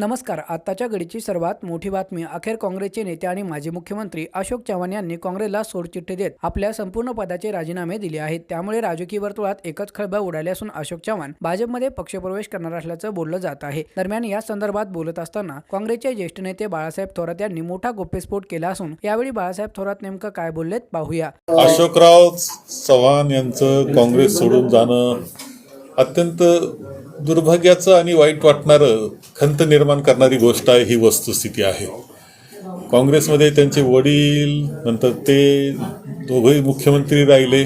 नमस्कार. आत्ताच्या घडीची सर्वात मोठी बातमी. अखेर काँग्रेसचे नेते आणि माजी मुख्यमंत्री अशोक चव्हाण यांनी काँग्रेसला सोडचिठ्ठी देत आपल्या संपूर्ण पदाचे राजीनामे दिले आहेत. त्यामुळे राजकीय वर्तुळात एकच खळबळ उडाली असून अशोक चव्हाण भाजपमध्ये पक्षप्रवेश करणार असल्याचं बोललं जात आहे. दरम्यान या संदर्भात बोलत असताना काँग्रेसचे ज्येष्ठ नेते बाळासाहेब थोरात यांनी मोठा गोप्यस्फोट केला असून यावेळी बाळासाहेब थोरात नेमकं काय बोललेत पाहूया. अशोकराव चव्हाण यांचं काँग्रेस सोडून जाणं अत्यंत दुर्भाग्याचं आणि वाईट वाटणारं खंत निर्माण करणारी गोष्ट आहे ही वस्तुस्थिती आहे. काँग्रेसमध्ये त्यांचे वडील नंतर ते दोघंही मुख्यमंत्री राहिले.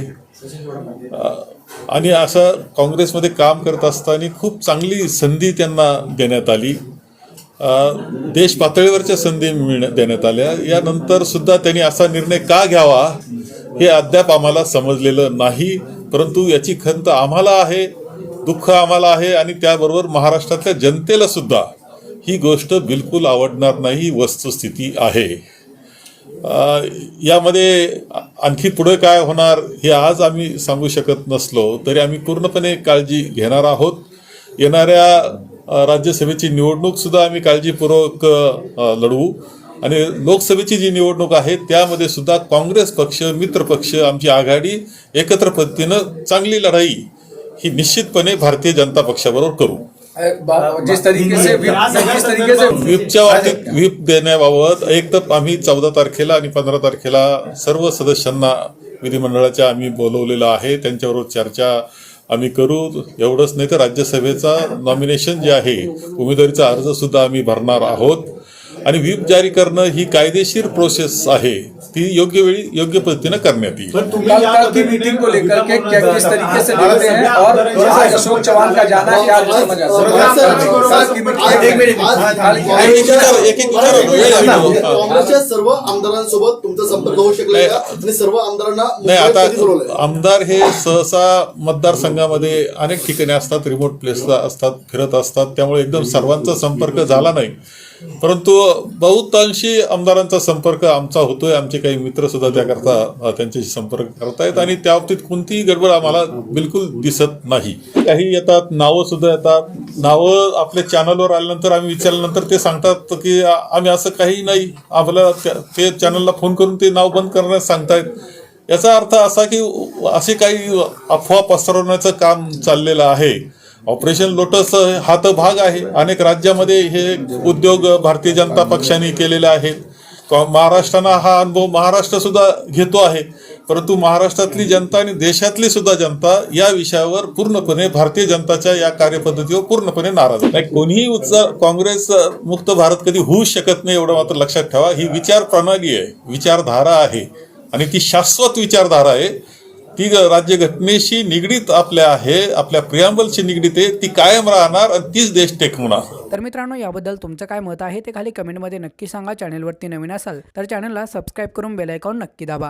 आणि असं काँग्रेसमध्ये काम करत असताना खूप चांगली संधी त्यांना देण्यात आली. देश पातळीवरच्या संधी मिळण्या देण्यात आल्या. यानंतर सुद्धा त्यांनी असा निर्णय का घ्यावा हे अद्याप आम्हाला समजलेलं नाही परंतु याची खंत आम्हाला आहे. दुःख आम्हाला आहे आणि त्याबरोबर महाराष्ट्रातल्या जनतेला सुद्धा ही गोष्ट बिलकुल आवडणार नाही ही वस्तुस्थिती आहे. यामध्ये आणखी पुढे काय होणार हे आज आम्ही सांगू शकत नसलो तरी आम्ही पूर्णपणे काळजी घेणार आहोत. येणाऱ्या राज्यसभेची निवडणूक सुद्धा आम्ही काळजीपूर्वक लढवू. आणि लोकसभेची जी निवडणूक आहे त्यामध्ये सुद्धा काँग्रेस पक्ष मित्र पक्ष आमची आघाडी एकत्र पद्धतीनं चांगली लढाई ही निश्चितपणे भारतीय जनता पक्षाबरोबर करू. व्हीपच्या बाबतीत व्हीप देण्याबाबत एक तर आम्ही चौदा तारखेला आणि पंधरा तारखेला सर्व सदस्यांना विधिमंडळाच्या आम्ही बोलवलेलं आहे. त्यांच्याबरोबर चर्चा आम्ही करू. एवढंच नाही तर राज्यसभेचा नॉमिनेशन जे आहे उमेदवारीचा अर्ज सुद्धा आम्ही भरणार आहोत. आणि व्हीप जारी करणं ही कायदेशीर प्रोसेस आहे ती योग्य वेळी योग्य पद्धतीने करण्यात येईल कल कल की मीटिंग को लेकर के क्या किस तरीके से देखते हैं और अशोक चौहान का जाना क्या समझ आता. हा. काँग्रेसच्या सर्व आमदारांसोबत तुमचा संपर्क होऊ शकला का? आणि सर्व आमदारांना नाही आता? आमदार हे सहसा मतदारसंघामध्ये अनेक ठिकाणी असतात रिमोट प्लेसला असतात फिरत असतात. त्यामुळे एकदम सर्वांचा संपर्क झाला नाही. परंतु बहुतांशी आमदारांचा संपर्क आमचा होतोय. आमचे काही मित्र सुद्धा त्याकरता त्यांच्याशी संपर्क करतायत. आणि त्या बाबतीत कोणतीही गडबड आम्हाला बिलकुल दिसत नाही. काही येतात नावं सुद्धा येतात. नावं आपल्या चॅनलवर आल्यानंतर आम्ही विचारल्यानंतर ते सांगतात की आम्ही असं काही नाही. आपल्याला त्या- ते चॅनलला फोन करून ते नाव बंद करण्यास सांगतायत. याचा अर्थ असा की असे काही अफवा पसरवण्याचं काम चाललेलं आहे. ऑपरेशन लोटस हा तर भाग आहे. अनेक राज्यामध्ये हे उद्योग भारतीय जनता पक्षाने केलेले आहेत. महाराष्ट्रांना हा अनुभव महाराष्ट्र सुद्धा घेतो आहे. परंतु महाराष्ट्रातली जनता आणि देशातली सुद्धा जनता या विषयावर पूर्णपणे भारतीय जनताच्या या कार्यपद्धतीवर पूर्णपणे नाराज आहे नाही, कोणीही उत्साह काँग्रेस मुक्त भारत कधी होऊ शकत नाही एवढं मात्र लक्षात ठेवा. ही विचार प्रणाली आहे विचारधारा आहे आणि ती शाश्वत विचारधारा आहे. ती राज्यघटनेशी निगडीत आपल्या आहे आपल्या प्रियांबलशी निगडीत आहे ती कायम राहणार आणि तीच देश टेकवणार तर मित्रांनो याबद्दल तुमचं काय मत आहे ते खाली कमेंटमध्ये नक्की सांगा. चॅनलवरती नवीन असाल तर चॅनलला सबस्क्राईब करून बेल आयकॉन नक्की दाबा.